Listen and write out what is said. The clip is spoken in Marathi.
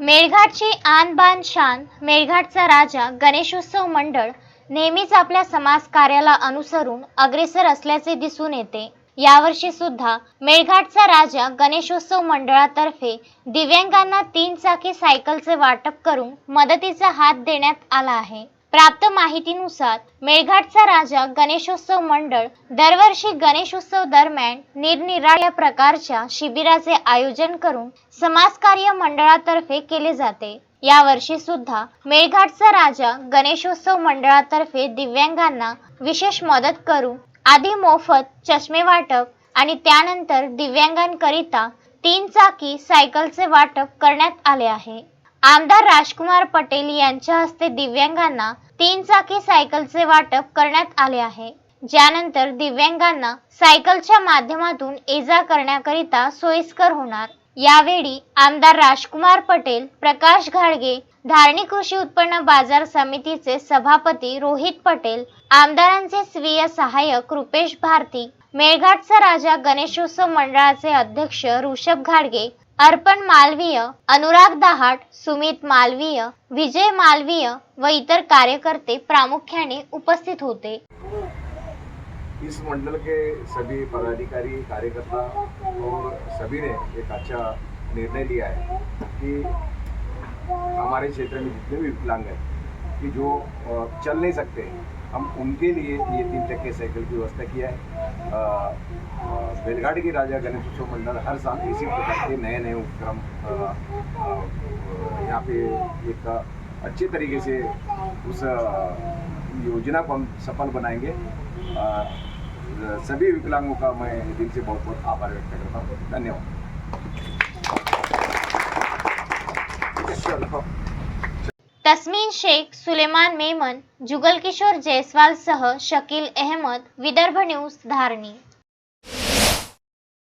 मेळघाटची आनबान शान मेळघाटचा राजा गणेशोत्सव मंडळ नेहमीच आपल्या समाज कार्याला अनुसरून अग्रेसर असल्याचे दिसून येते. यावर्षी सुद्धा मेळघाटचा राजा गणेशोत्सव मंडळातर्फे दिव्यांगांना तीन चाकी सायकलचे वाटप करून मदतीचा हात देण्यात आला आहे. प्राप्त माहितीनुसार मेळघाटचा राजा गणेशोत्सव मंडळ दरवर्षी गणेशोत्सव दरम्यान निरनिराळ्या प्रकारच्या शिबिराचे आयोजन करून समाजकार्य मंडळातर्फे केले जाते. यावर्षी सुद्धा मेळघाटचा राजा गणेशोत्सव मंडळातर्फे दिव्यांगांना विशेष मदत करून आधी मोफत चष्मे वाटप आणि त्यानंतर दिव्यांगांकरिता तीन चाकी सायकलचे वाटप करण्यात आले आहे. आमदार राजकुमार पटेल यांच्या हस्ते दिव्यांगांना तीन चाकी सायकलचे वाटप करण्यात आले आहे. ज्यानंतर दिव्यांगांना सायकलच्या माध्यमातून ये जा करण्याकरिता सोयीस्कर होणार. यावेळी आमदार राजकुमार पटेल प्रकाश घाडगे धारणी कृषी उत्पन्न बाजार समितीचे सभापती रोहित पटेल आमदारांचे स्वीय सहाय्यक रुपेश भारती मेळघाटचा राजा गणेशोत्सव मंडळाचे अध्यक्ष ऋषभ घाडगे अर्पण मालवीय अनुराग दहाट सुमित मालवीय विजय मालवीय व इतर कार्यकर्ते प्रामुख्याने उपस्थित होते. इस मंडल के सभी पदाधिकारी कार्यकर्ता और सभी ने एक अच्छा निर्णय लिया है कि हमारे क्षेत्र में जितने भी विकलांग हैं कि जो चल नहीं सकते, हम उनके लिए ये तीन चक्के साइकिल की व्यवस्था किया है। बेलगाड़ी के राजा गणेश उत्सव मंडल हर साल इसी प्रकार के नए नए उपक्रम यहाँ पे एक अच्छे तरीके से उस योजना को हम सफल बनाएँगे। सभी विकलांगों का मैं दिल से बहुत बहुत आभार व्यक्त करता हूँ। धन्यवाद। तस्मीन शेख सुलेमान मेमन जुगल किशोर शकील अहमद विदर्भ न्यूज धारणी.